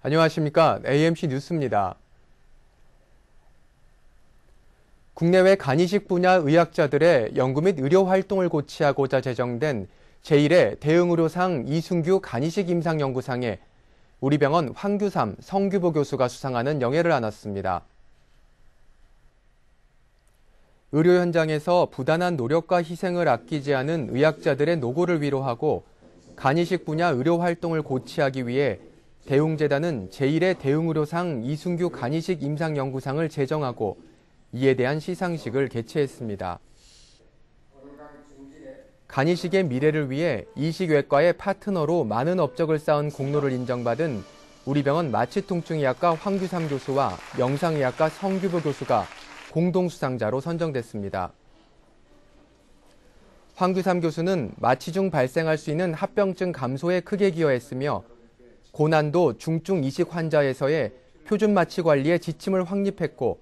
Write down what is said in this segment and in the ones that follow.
안녕하십니까. AMC 뉴스입니다. 국내외 간이식 분야 의학자들의 연구 및 의료 활동을 고취하고자 제정된 제1회 대응의료상 이순규 간이식 임상연구상에 우리 병원 황규삼 성규보 교수가 수상하는 영예를 안았습니다. 의료 현장에서 부단한 노력과 희생을 아끼지 않은 의학자들의 노고를 위로하고 간이식 분야 의료 활동을 고취하기 위해 대웅재단은 제1회 대응의료상 이순규 간이식 임상연구상을 제정하고 이에 대한 시상식을 개최했습니다. 간이식의 미래를 위해 이식외과의 파트너로 많은 업적을 쌓은 공로를 인정받은 우리 병원 마취통증의학과 황규삼 교수와 명상의학과 성규보 교수가 공동 수상자로 선정됐습니다. 황규삼 교수는 마취 중 발생할 수 있는 합병증 감소에 크게 기여했으며 고난도 중증 이식 환자에서의 표준 마취 관리에 지침을 확립했고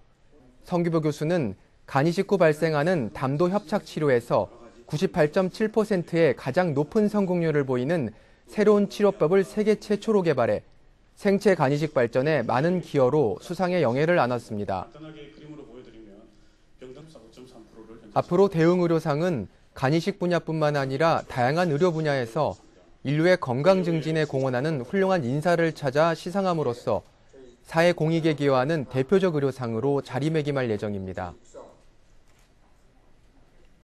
성규보 교수는 간이식 후 발생하는 담도 협착 치료에서 98.7%의 가장 높은 성공률을 보이는 새로운 치료법을 세계 최초로 개발해 생체 간이식 발전에 많은 기여로 수상의 영예를 안았습니다. 앞으로 대응의료상은 간이식 분야뿐만 아니라 다양한 의료 분야에서 인류의 건강 증진에 공헌하는 훌륭한 인사를 찾아 시상함으로써 사회 공익에 기여하는 대표적 의료상으로 자리매김할 예정입니다.